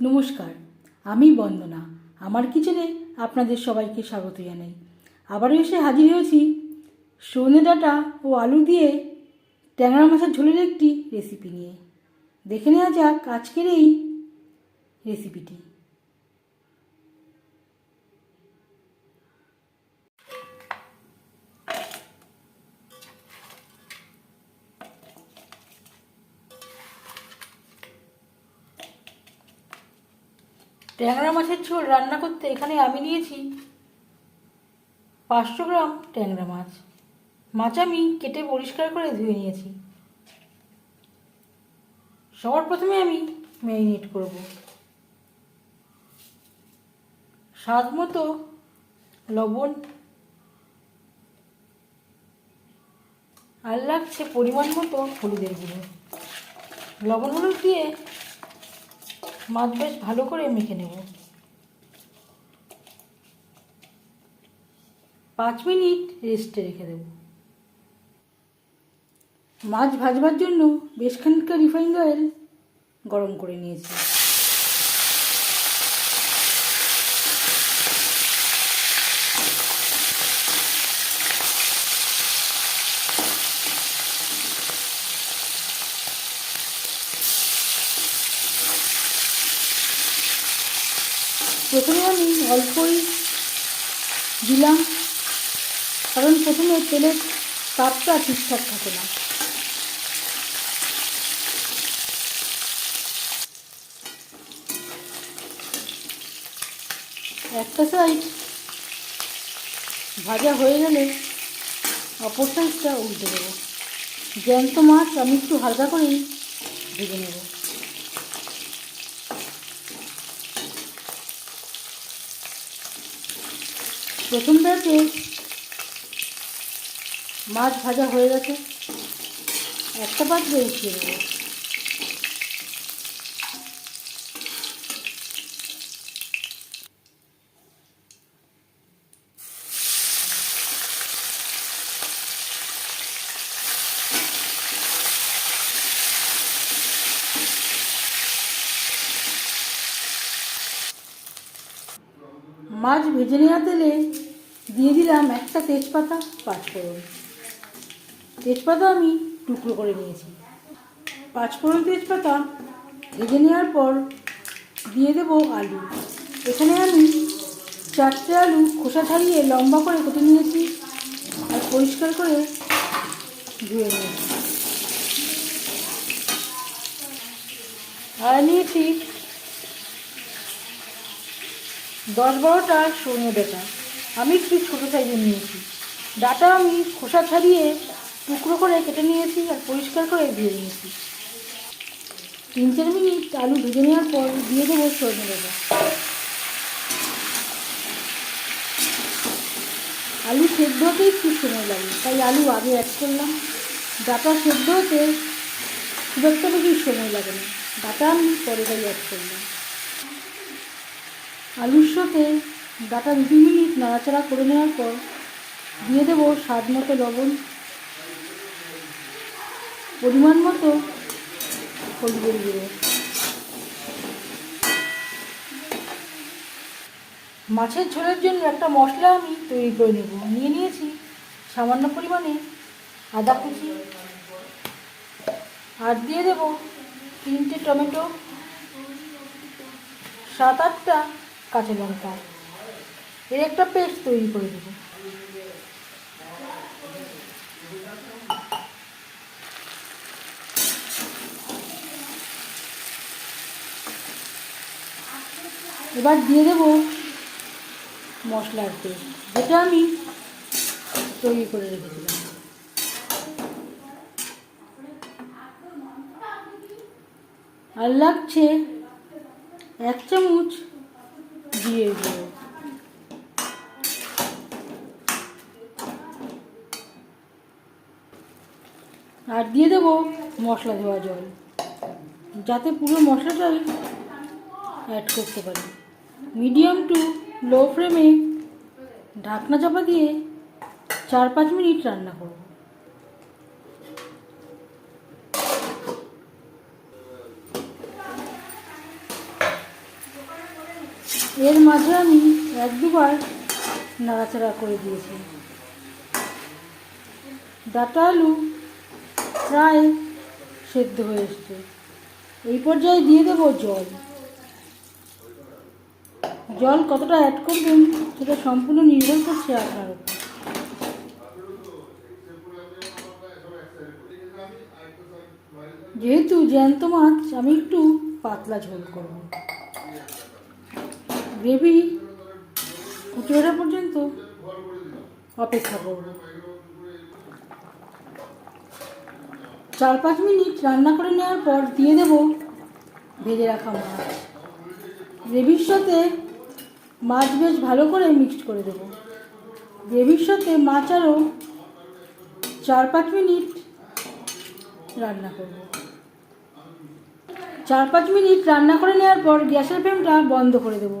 নমস্কার, আমি বন্দনা। আমার কিচেনে আপনাদের সবাইকে স্বাগত জানাই। আবারও এসে হাজির হয়েছি সজনে ডাঁটা ও আলু দিয়ে ট্যাংরা মাছের ঝোলের একটি রেসিপি নিয়ে। দেখে নেওয়া যাক আজকের এই রেসিপিটি ট্যাংরা মাছের ঝোল রান্না করতে এখানে আমি নিয়েছি পাঁচশো গ্রাম ট্যাংরা মাছ। মাছ আমি কেটে পরিষ্কার করে ধুয়ে নিয়েছি। সবার প্রথমে আমি ম্যারিনেট করব। স্বাদ মতো লবণ আর লাগছে পরিমাণ মতো হলুদের গুঁড়ো। লবণ হলুদ দিয়ে মাছ বেশ ভালো করে মেখে নেব। পাঁচ মিনিট রেস্টে রেখে দেব। মাছ ভাজবার জন্য বেশ খানিকটা রিফাইন্ড অয়েল গরম করে নিয়েছি। প্রথমে আমি অল্পই দিলাম, কারণ প্রথমে তেলের তাপটা ঠিকঠাক থাকে না। একটা সাইড ভাজা হয়ে গেলে অপর সাইডটা উল্টে দেবো। জ্যান্ত মাছ আমি একটু হালকা করেই ভেজে নেব। প্রথম ব্যাচে মাছ ভাজা হয়ে গেছে। একটা পাত্রে উঠিয়ে দেবো। মাছ ভেজে নেওয়া তেলে দিয়ে দিলাম একটা তেজপাতা পাঁচফোড়ন। তেজপাতা আমি টুকরো করে নিয়েছি। পাঁচফোড়ন তেজপাতা ভেজে নেওয়ার পর দিয়ে দেব আলু। এখানে আমি চারটে আলু খোসা ছাড়িয়ে লম্বা করে কেটে নিয়েছি আর পরিষ্কার করে ধুয়ে নিয়েছি। আর নিয়েছি দশ বারোটা সজনে ডাটা আমি একটু ছোটো সাইজের নিয়েছি। ডাটা আমি খোসা ছাড়িয়ে টুকরো করে কেটে নিয়েছি আর পরিষ্কার করে ধুয়ে নিয়েছি। তিন চার মিনিট আলু ভেজে নেওয়ার পর দিয়ে দেবো সজনে ডাটা আলু সেদ্ধ হতে একটু সময় লাগে, তাই আলু আগে অ্যাড করলাম। ডাটা সেদ্ধ হতে খুব একটা বেশি সময় লাগে না। ডাটা আমি পরে তাই অ্যাড করলাম। আলুর সাথে ডাটা দু মিনিট নাড়াচাড়া করে নেওয়ার পর দিয়ে দেবো স্বাদ মতো লবণ। পরিমাণ মতো হলুদের গুঁড়ো। মাছের ঝোলের জন্য একটা মশলা আমি তৈরি করে নেব। নিয়ে নিয়েছি সামান্য পরিমাণে আদা কুচি। আর দিয়ে দেব তিনটে টমেটো। সাত আটটা কাঁচা লঙ্কা। এর একটা পেস্ট তৈরি করে দেবো। এবার দিয়ে দেব মশলার পেস্ট যেটা আমি তৈরি করে রেখেছিলাম। আর লাগছে এক চামচ গুঁড়ো আর দিয়ে দেবো মশলা ধোয়া জল, যাতে পুরো মশলাটাই অ্যাড করতে পারি। মিডিয়াম টু লো ফ্লেমে ঢাকনা চাপা দিয়ে চার পাঁচ মিনিট রান্না করব। এর মাঝে আমি এক দুবার নাড়াচাড়া করে দিয়েছি। ডাটা আলু প্রায় সেদ্ধ হয়ে এসছে। এই পর্যায়ে দিয়ে দেব জল। জল কতটা অ্যাড করবেন সেটা সম্পূর্ণ নির্ভর করছে আপনার উপর। যেহেতু জ্যান্ত মাছ, আমি একটু পাতলা ঝোল করব। ফুটে ওঠা পর্যন্ত অপেক্ষা করব। চার পাঁচ মিনিট রান্না করে নেওয়ার পর দিয়ে দেব ভেজে রাখা মাছ। গ্রেভির সাথে মাছ বেশ ভালো করে মিক্সড করে দেব। গ্রেভির সাথে মাছ আরও চার পাঁচ মিনিট রান্না করব। চার পাঁচ মিনিট রান্না করে নেওয়ার পর গ্যাসের ফ্লেমটা বন্ধ করে দেবো।